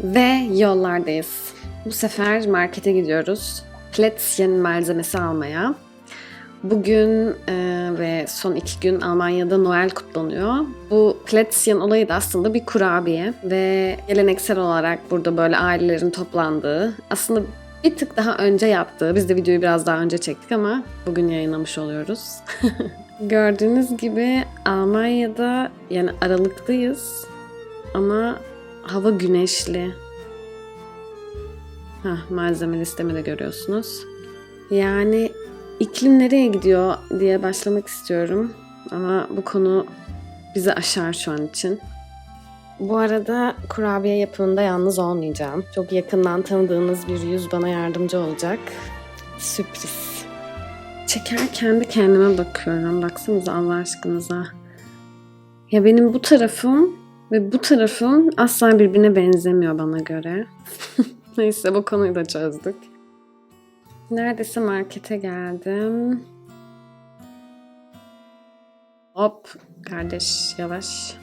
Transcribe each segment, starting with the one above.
Ve yollardayız. Bu sefer markete gidiyoruz. Plätzchen malzemesi almaya. Bugün e, ve son iki gün Almanya'da Noel kutlanıyor. Bu Plätzchen olayı da aslında bir kurabiye ve geleneksel olarak burada böyle ailelerin toplandığı, aslında bir tık daha önce yaptığı, biz de videoyu biraz daha önce çektik ama bugün yayınlamış oluyoruz. Gördüğünüz gibi Almanya'da yani aralıktayız ama hava güneşli. Hah, malzeme listemi de görüyorsunuz. Yani iklim nereye gidiyor diye başlamak istiyorum. Ama bu konu bizi aşar şu an için. Bu arada kurabiye yapımında yalnız olmayacağım. Çok yakından tanıdığınız bir yüz bana yardımcı olacak. Sürpriz. Çekerken de kendime bakıyorum. Baksanıza Allah aşkınıza. Ya benim bu tarafım ve bu tarafım asla birbirine benzemiyor bana göre. Neyse bu konuyu da çözdük. Neredeyse markete geldim. Hop kardeş yavaş.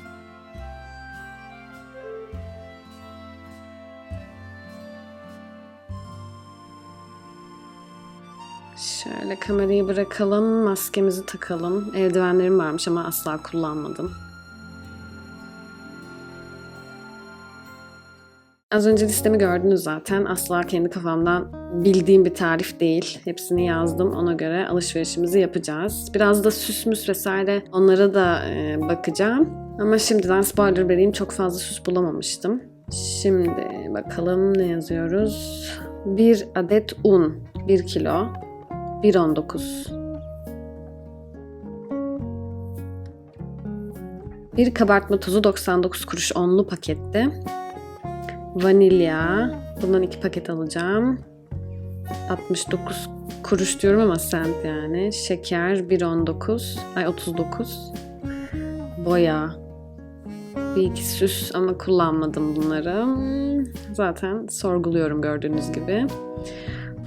Şöyle kamerayı bırakalım, maskemizi takalım. Eldivenlerim varmış ama asla kullanmadım. Az önce listemi gördünüz zaten. Asla kendi kafamdan bildiğim bir tarif değil. Hepsini yazdım. Ona göre alışverişimizi yapacağız. Biraz da süs müs vesaire onlara da e, bakacağım. Ama şimdiden spoiler vereyim. Çok fazla süs bulamamıştım. Şimdi bakalım ne yazıyoruz. 1 adet un. 1 kilo. 1.19. Bir kabartma tozu 99 kuruş onlu pakette. Vanilya. Bundan iki paket alacağım. 69 kuruş diyorum ama sent yani. Şeker 1.19. Ay 39. Boya. Bir iki süs ama kullanmadım bunları. Zaten sorguluyorum gördüğünüz gibi.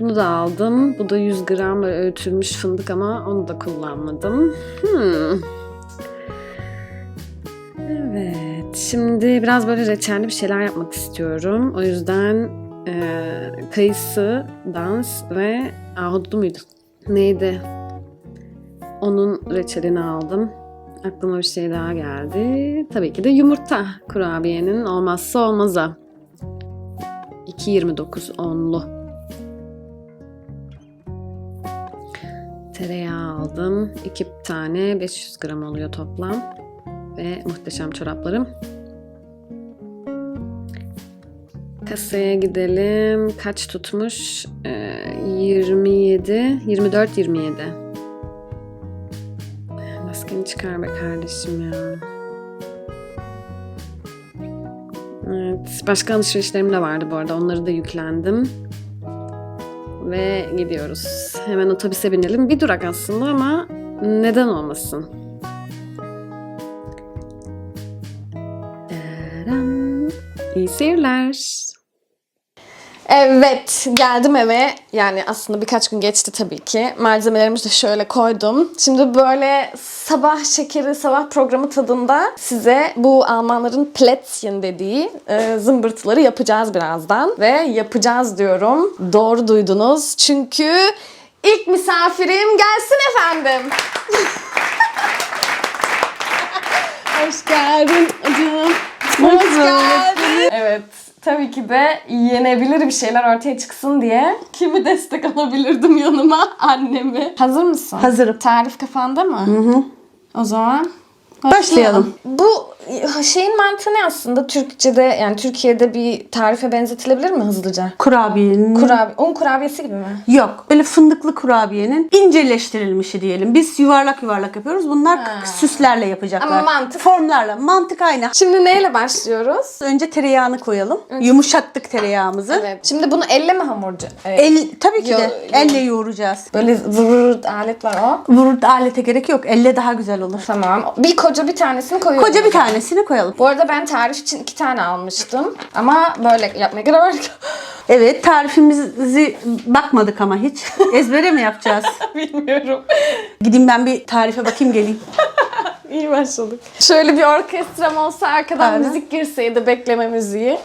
Bunu da aldım. Bu da 100 gram böyle öğütülmüş fındık ama onu da kullanmadım. Hmm. Şimdi biraz böyle reçelli bir şeyler yapmak istiyorum. O yüzden e, kayısı, dans ve ahududu muydu? Neydi? Onun reçelini aldım. Aklıma bir şey daha geldi. Tabii ki de yumurta kurabiyenin olmazsa olmazı. 2.29 onlu. Tereyağı aldım. 2 tane 500 gram oluyor toplam ve muhteşem çoraplarım. Kasaya gidelim. Kaç tutmuş? Ee, 27, 24, 27. Maskeni çıkar be kardeşim ya. Evet, başka alışverişlerim de vardı bu arada. Onları da yüklendim. Ve gidiyoruz. Hemen otobüse binelim. Bir durak aslında ama neden olmasın? İyi seyirler. Evet, geldim eve. Yani aslında birkaç gün geçti tabii ki. Malzemelerimi de şöyle koydum. Şimdi böyle sabah şekeri, sabah programı tadında size bu Almanların Plätzchen dediği e, zımbırtıları yapacağız birazdan. Ve yapacağız diyorum. Doğru duydunuz. Çünkü ilk misafirim gelsin efendim. Hoş geldin canım. Hoş geldin. Evet. Tabii ki de yenebilir bir şeyler ortaya çıksın diye kimi destek alabilirdim yanıma? Annemi. Hazır mısın? Hazırım. Tarif kafanda mı? Hı hı. O zaman Başlayalım. Bu şeyin mantığı ne aslında? Türkçe'de yani Türkiye'de bir tarife benzetilebilir mi hızlıca? Kurabiyenin... Kurabiye, un kurabiyesi gibi mi? Yok. Böyle fındıklı kurabiyenin inceleştirilmişi diyelim. Biz yuvarlak yuvarlak yapıyoruz. Bunlar Ha. süslerle yapacaklar. Ama mantık- Formlarla. Mantık aynı. Şimdi neyle başlıyoruz? Önce tereyağını koyalım. Yumuşattık tereyağımızı. Evet. Şimdi bunu elle mi hamurcu? Evet. El, tabii ki Yo- de elle yoğuracağız. Böyle vırır alet var o. Vurur alete gerek yok. Elle daha güzel olur. Tamam. Bir koca bir tanesini koyuyorum. Koca bir tanesini koyalım. Bu arada ben tarif için iki tane almıştım. Ama böyle yapmaya karar verdik. Evet tarifimizi bakmadık ama hiç. Ezbere mi yapacağız? Bilmiyorum. Gideyim ben bir tarife bakayım geleyim. İyi başladık. Şöyle bir orkestram olsa arkadan Aynen. müzik girseydi bekleme müziği.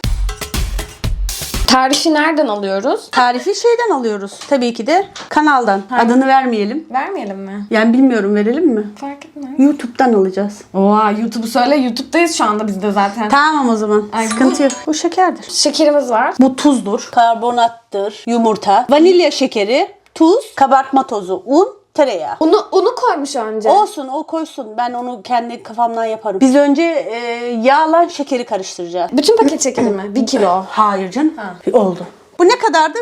Tarifi nereden alıyoruz? Tarifi şeyden alıyoruz. Tabii ki de kanaldan. Adını vermeyelim. Vermeyelim mi? Yani bilmiyorum verelim mi? Fark etmez. YouTube'dan alacağız. Oha YouTube'u söyle. YouTube'dayız şu anda biz de zaten. Tamam o zaman. Ay, Sıkıntı yok. Bu şekerdir. Şekerimiz var. Bu tuzdur. Karbonattır. Yumurta. Vanilya şekeri. Tuz. Kabartma tozu. Un. Tereyağı. Unu, unu koymuş önce. Olsun o koysun. Ben onu kendi kafamdan yaparım. Biz önce e, yağla şekeri karıştıracağız. Bütün paket şekeri mi? Bir kilo. Hayır canım. Ha. Oldu. Bu ne kadardı?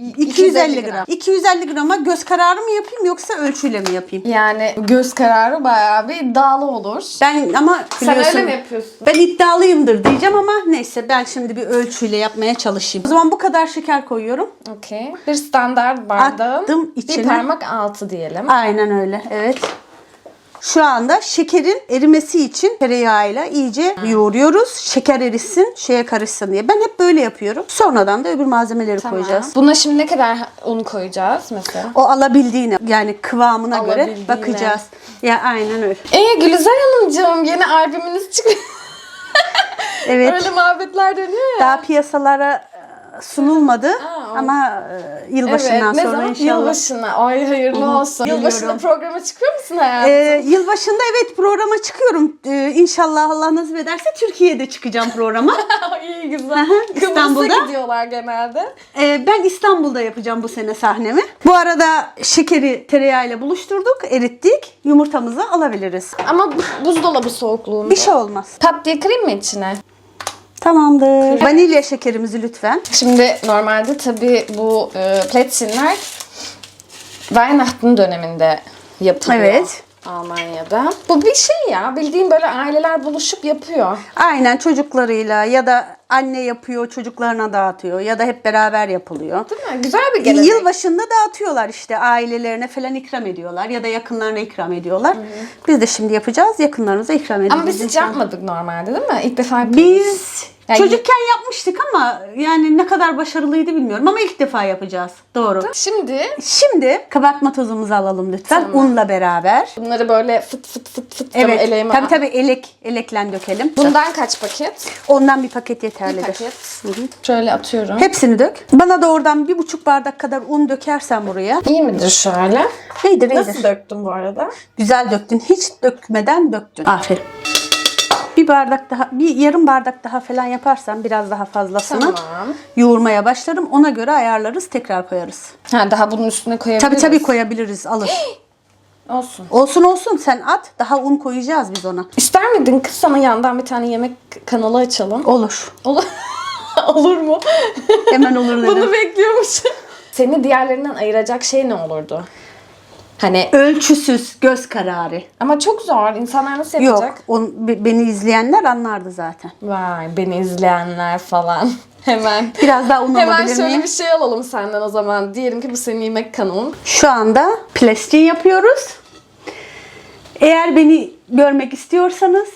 Y- 250 gram. gram. 250 grama göz kararı mı yapayım yoksa ölçüyle mi yapayım? Yani göz kararı bayağı bir iddialı olur. Ben ama Sen biliyorsun, öyle mi yapıyorsun? Ben iddialıyımdır diyeceğim ama neyse ben şimdi bir ölçüyle yapmaya çalışayım. O zaman bu kadar şeker koyuyorum. Okey. Bir standart bardağın Attım bir içine. parmak altı diyelim. Aynen öyle. Evet. Şu anda şekerin erimesi için tereyağıyla iyice yoğuruyoruz. Şeker erisin, şeye karışsın diye. Ben hep böyle yapıyorum. Sonradan da öbür malzemeleri Tamam. koyacağız. Buna şimdi ne kadar un koyacağız mesela? O alabildiğine yani kıvamına göre Alabildiğine. bakacağız. Ya aynen öyle. Ee Gülizar Hanımcığım yeni albümünüz çıkıyor. Evet. Öyle muhabbetler dönüyor ya. Daha piyasalara sunulmadı Aa, ama e, yılbaşından ne sonra inşallah. Yılbaşına. Ay hayırlı olsun. Biliyorum. Yılbaşında programa çıkıyor musun hayatım? Ee, yılbaşında evet programa çıkıyorum. Ee, inşallah Allah nasip ederse Türkiye'de çıkacağım programa. İyi güzel. Aha, Kıbrıs'a İstanbul'da. gidiyorlar genelde. Ee, ben İstanbul'da yapacağım bu sene sahnemi. Bu arada şekeri tereyağıyla buluşturduk, erittik. Yumurtamızı alabiliriz. Ama bu- buzdolabı soğukluğunda. Bir şey olmaz. Pat diye kırayım mı içine? Tamamdır. Vanilya şekerimizi lütfen. Şimdi normalde tabii bu e, Plätzchenler Weihnachten döneminde yapılıyor. Evet. Almanya'da. Bu bir şey ya. Bildiğin böyle aileler buluşup yapıyor. Aynen çocuklarıyla ya da anne yapıyor, çocuklarına dağıtıyor ya da hep beraber yapılıyor. Değil mi? Güzel bir gelenek. Yılbaşında dağıtıyorlar işte ailelerine falan ikram ediyorlar ya da yakınlarına ikram ediyorlar. Biz de şimdi yapacağız yakınlarımıza ikram edeceğiz. Ama biz hiç yapmadık normalde değil mi? İlk defa yapıyoruz. Biz Yani- çocukken yapmıştık ama yani ne kadar başarılıydı bilmiyorum ama ilk defa yapacağız. Doğru. Şimdi Şimdi kabartma tozumuzu alalım lütfen Tamam. unla beraber. bunları böyle fıt fıt fıt fıt tabii Evet. eleğime- Tabii tabii elek eleklen dökelim. Bundan kaç paket? Ondan bir paket Bir yeterlidir. paket. Hı hı. Şöyle atıyorum. Hepsini dök. Bana da oradan bir buçuk bardak kadar un dökersen buraya. İyi midir şöyle? İyidir Nasıl döktüm bu arada? Güzel döktün. Hiç dökmeden döktün. Aferin. Bir bardak daha, bir yarım bardak daha falan yaparsan biraz daha fazlasını Tamam. yoğurmaya başlarım. Ona göre ayarlarız, tekrar koyarız. Ha daha bunun üstüne koyabiliriz. Tabii tabii koyabiliriz, alır. Olsun. olsun olsun sen at, daha un koyacağız biz ona. İster miydin kız sana yandan bir tane yemek kanalı açalım? Olur. Olur. Olur mu? Hemen olur dedim. Bunu bekliyormuşum. Seni diğerlerinden ayıracak şey ne olurdu? Hani Ölçüsüz, göz kararı. ama çok zor. İnsanlar nasıl Yok, yapacak? on, be- beni izleyenler anlardı zaten. Vay beni izleyenler falan. Hemen. Biraz daha un Hemen alabilir şöyle miyim? bir şey alalım senden o zaman. Diyelim ki bu senin yemek kanalın. Şu anda plastik yapıyoruz. Eğer beni görmek istiyorsanız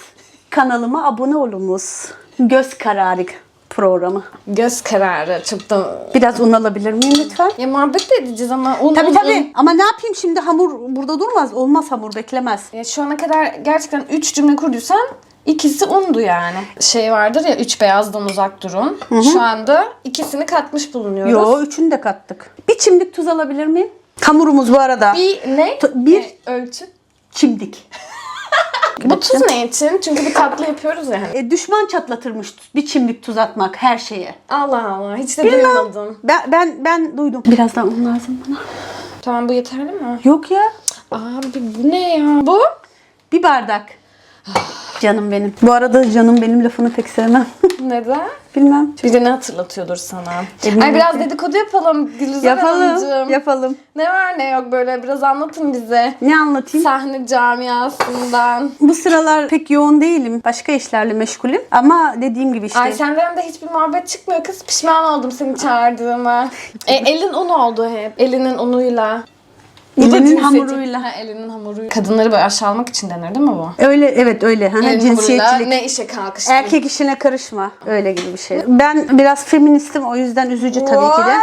kanalıma abone olunuz. Göz kararı programı. Göz kararı. Da... Biraz un alabilir miyim lütfen? Ya muhabbet de edeceğiz ama un Tabii un, tabii. un. Ama ne yapayım şimdi hamur burada durmaz. Olmaz hamur beklemez. Ya şu ana kadar gerçekten 3 cümle kurduysan ikisi undu yani. Şey vardır ya üç beyazdan uzak durun. Şu anda ikisini katmış bulunuyoruz. Yo üçünü de kattık. Bir çimdik tuz alabilir miyim? Hamurumuz bu arada Bir ne? Tu- bir- E, ölçü. çimdik. Bu tuz ne için? Çünkü bir tatlı yapıyoruz ya hani. E, düşman çatlatırmış bir çimdik tuz atmak her şeye. Allah Allah hiç de duymadım. Ben ben ben duydum. Biraz daha un lazım bana. Tamam bu yeterli mi? Yok ya. Abi bu ne ya? Bu? Bir bardak. Canım benim. Bu arada canım benim lafını pek sevmem. Neden? Bilmem. Birini hatırlatıyordur sana. Eminim Ay biraz dedikodu yapalım Gülizar Yapalım. Hanımcığım. Yapalım. Ne var ne yok böyle biraz anlatın bize. Ne anlatayım? Sahne camiasından. Bu sıralar pek yoğun değilim. Başka işlerle meşgulüm. Ama dediğim gibi işte. Ay senden de hiçbir muhabbet çıkmıyor kız. Pişman oldum seni çağırdığıma. E, elin un oldu hep. Elinin unuyla. Bu da Elinin cinsiyeti- hamuruyla. Ha, elinin hamuruyla. Kadınları böyle aşağılamak için denir değil mi bu? Öyle evet öyle. Ha, Elin hamuruyla cinsiyetçilik. ne işe kalkıştın? Erkek işine karışma. Öyle gibi bir şey. Ben biraz feministim o yüzden üzücü tabii ki de. Vay!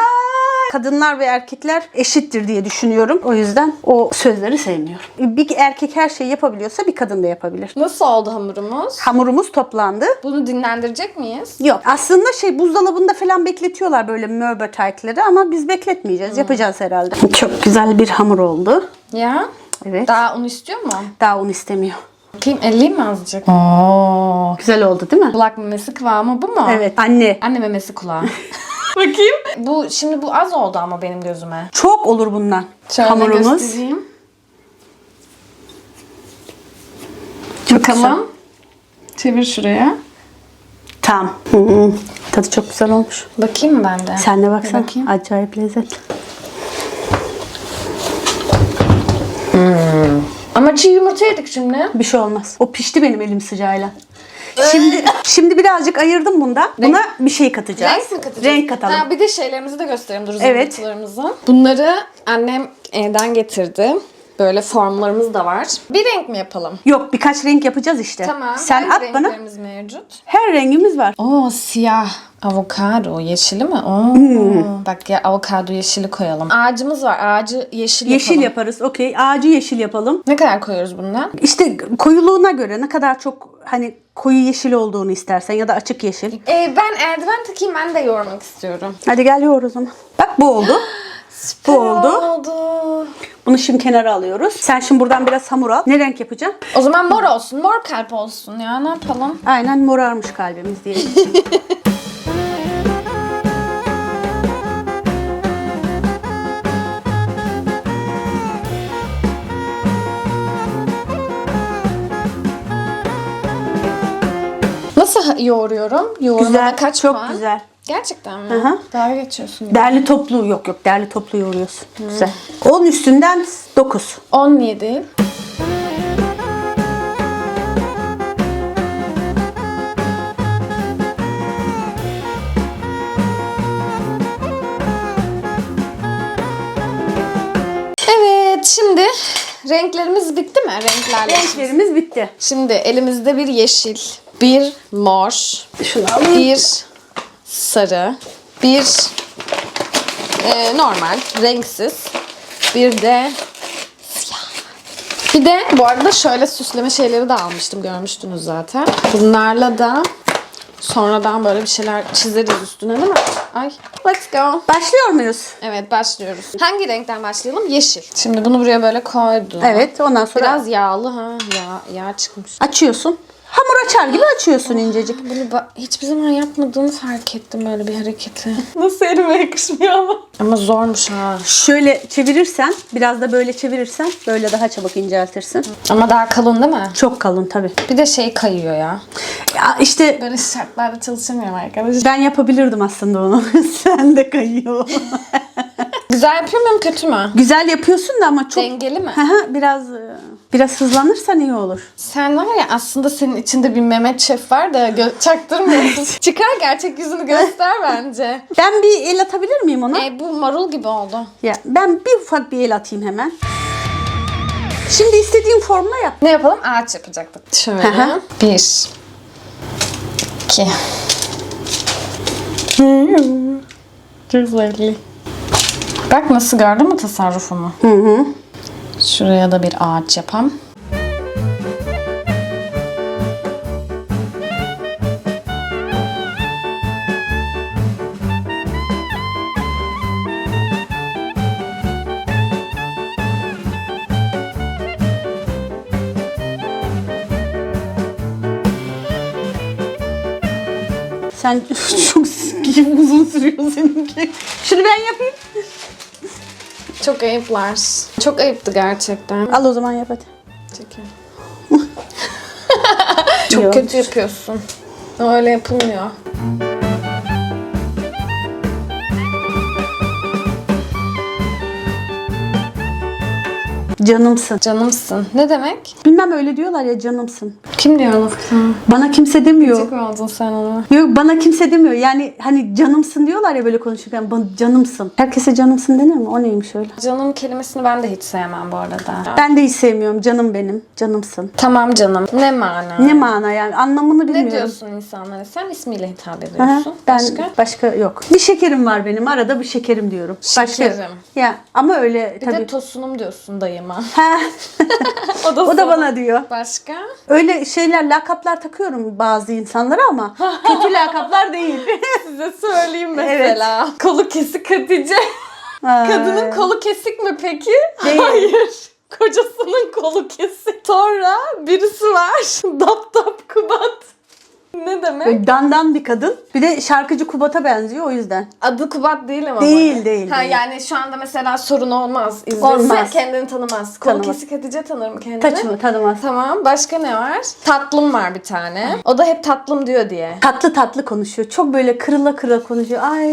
Kadınlar ve erkekler eşittir diye düşünüyorum. O yüzden o sözleri sevmiyorum. Bir erkek her şeyi yapabiliyorsa bir kadın da yapabilir. Nasıl oldu hamurumuz? Hamurumuz toplandı. Bunu dinlendirecek miyiz? Yok aslında şey buzdolabında falan bekletiyorlar böyle mörbe taytları ama biz bekletmeyeceğiz. Yapacağız herhalde. Çok güzel bir hamur oldu. Ya. Evet. Daha un istiyor mu? Daha un istemiyor. Bakayım elleyeyim mi azıcık? Oo. Güzel oldu değil mi? Kulak memesi kıvamı bu mu? Evet anne. Anne memesi kulağı. Bakayım. Bu şimdi bu az oldu ama benim gözüme. Çok olur bundan. Şöyle Hamurumuz. göstereyim. Çok Bakalım. Çevir şuraya. Tamam. Hı hı. Tadı çok güzel olmuş. Bakayım mı ben de? Sen de baksana. Bakayım. Acayip lezzetli. Ama çiğ yumurta yedik şimdi. Bir şey olmaz. O pişti benim elim sıcağıyla. Şimdi şimdi birazcık ayırdım bundan. Buna bir şey katacağız. Renk mi katacağız? Renk katalım. Ha, bir de şeylerimizi de gösterelim. Dur Evet. zımbırtılarımızı. Bunları annem evden getirdi. Böyle formlarımız da var. Bir renk mi yapalım? Yok birkaç renk yapacağız işte. Tamam. Sen Hangi at bana. renklerimiz mevcut? Her rengimiz var. Oo siyah. Avokado yeşili mi? Oo. Hmm. Bak ya avokado yeşili koyalım. Ağacımız var. Ağacı yeşil, Yeşil yapalım. yaparız. Okey. Ağacı yeşil yapalım. Ne kadar koyuyoruz bundan? İşte koyuluğuna göre ne kadar çok hani koyu yeşil olduğunu istersen ya da açık yeşil. Ee, ben eldiven takayım ben de yoğurmak istiyorum. Hadi gel yoğur o zaman. Bak bu oldu. Bu oldu. oldu. Bunu şimdi kenara alıyoruz. Sen şimdi buradan biraz hamur al. Ne renk yapacaksın? O zaman mor olsun. Mor kalp olsun ya. Ne yapalım? Aynen morarmış kalbimiz diye. Ha- yoğuruyorum? Yoğurmama güzel. kaç çok puan? güzel. Gerçekten mi? Hı hı. Dalga geçiyorsun. Derli toplu yok yok derli toplu yoğuruyorsun. Güzel. 10 üstünden 9. 17. Evet şimdi renklerimiz bitti mi? Renklerle. Renklerimiz bitti. Şimdi elimizde bir yeşil, bir mor, Şunu alayım. bir sarı, bir e, normal, renksiz, bir de siyah. Bir de bu arada şöyle süsleme şeyleri de almıştım görmüştünüz zaten. Bunlarla da sonradan böyle bir şeyler çizeriz üstüne değil mi? Ay, let's go. Başlıyor muyuz? Evet başlıyoruz. Hangi renkten başlayalım? Yeşil. Şimdi bunu buraya böyle koydum. Evet ondan sonra Biraz yağlı ha. Yağ, yağ çıkmış. açıyorsun. Hamur açar gibi açıyorsun incecik. Bunu ba- hiçbir zaman yapmadığımı fark ettim böyle bir hareketi. Nasıl elime yakışmıyor ama. Ama zormuş ha. Şöyle çevirirsen, biraz da böyle çevirirsen böyle daha çabuk inceltirsin. Ama daha kalın değil mi? Çok kalın tabii. Bir de şey kayıyor ya. Ya işte Böyle şartlarda çalışamıyorum arkadaşlar. ben yapabilirdim aslında onu. Sen de kayıyor. Güzel yapıyor muyum kötü mü? Güzel yapıyorsun da ama çok Dengeli mi? Hı hı, biraz e, biraz hızlanırsan iyi olur. Sen var ya aslında senin içinde bir Mehmet Şef var da gö- çaktırmıyorsun. Çıkar gerçek yüzünü göster bence. Ben bir el atabilir miyim ona? E, bu marul gibi oldu. Ya ben bir ufak bir el atayım hemen. Şimdi istediğin formla yap. Ne yapalım? Ağaç yapacaktık. Şöyle. Hı hı. Bir. iki. Çok zevkli. Bak nasıl gördün mü tasarrufumu? Hı hı. Şuraya da bir ağaç yapam. Sen çok uzun sürüyor seninki. Şunu ben yapayım. Çok ayıplar. Çok ayıptı gerçekten. Al o zaman yap hadi. Çekil. Çok kötü yapıyorsun. Öyle yapılmıyor. Canımsın. Canımsın. Ne demek? Bilmem öyle diyorlar ya canımsın. Kim diyor onu? Bana kimse demiyor. Çok oldun sen onu. Yok bana kimse demiyor. Yani hani canımsın diyorlar ya böyle konuşurken. Bana canımsın. Herkese canımsın denir mi? O neymiş öyle? Canım kelimesini ben de hiç sevmem bu arada. Ben de hiç sevmiyorum. Canım benim. Canımsın. Tamam canım. Ne mana? Ne mana yani? Anlamını bilmiyorum. Ne diyorsun insanlara? Sen ismiyle hitap Aha, ediyorsun. ben Başka? başka? yok. Bir şekerim var benim. Arada bir şekerim diyorum. Şekerim. Başka. Ya ama öyle Bir tabii. de tosunum diyorsun dayıma. Ha, o da, o da bana diyor. Başka? Öyle şeyler lakaplar takıyorum bazı insanlara ama kötü lakaplar değil. Size söyleyeyim mesela. Kolu kesik Hatice. Kadının kolu kesik mi peki? Değil. Hayır. Kocasının kolu kesik. Sonra birisi var. Dap dap kubat. Ne demek? Böyle dandan bir kadın. Bir de şarkıcı Kubat'a benziyor o yüzden. Adı Kubat değil ama. Değil, bana. değil, Ha, değil. Yani şu anda mesela sorun olmaz. İzlese Olmaz. kendini tanımaz. Kolu Tanımaz. kesik Hatice tanır mı kendini? Taçımı tanımaz. Tamam. Başka ne var? Tatlım var bir tane. O da hep tatlım diyor diye. Tatlı tatlı konuşuyor. Çok böyle kırıla kırıla konuşuyor. Ay.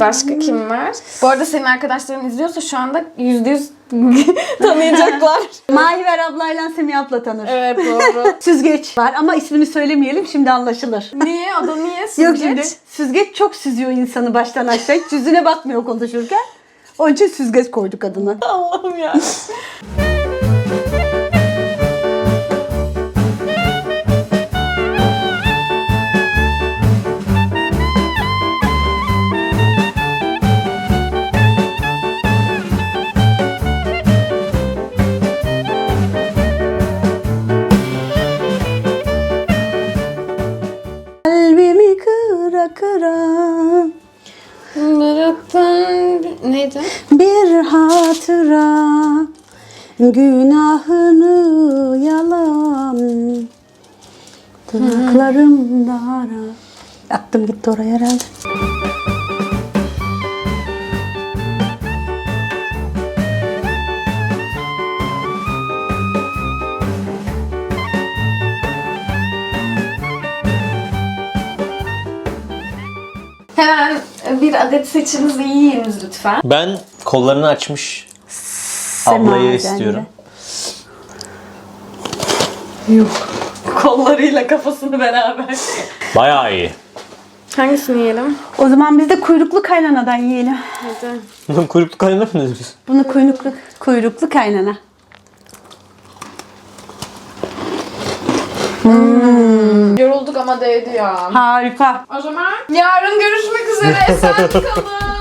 Başka kim var? Bu arada senin arkadaşların izliyorsa şu anda yüzde yüz tanıyacaklar. Mahiver ablayla Semih abla tanır. evet doğru. Süzgeç var ama ismini söylemeyelim şimdi anlaşılır. Niye? O da niye? Yok Süzgeç? şimdi süzgeç çok süzüyor insanı baştan aşağı. Hiç yüzüne bakmıyor konuşurken. Onun için süzgeç koyduk adına. Allah'ım ya. Günahını yalan Dudaklarımda ara. Aklım gitti oraya herhalde. Hemen bir adet seçiniz ve yiyiniz lütfen. Ben kollarını açmış ablayı istiyorum. Kollarıyla kafasını beraber. Bayağı iyi. Hangisini yiyelim? O zaman biz de kuyruklu kaynanadan yiyelim. Hadi. Kuyruklu kaynana mı diyorsun? Bunu kuyruklu, kuyruklu kaynana. Yorulduk ama değdi ya. Harika. O zaman yarın görüşmek üzere. Esen kalın.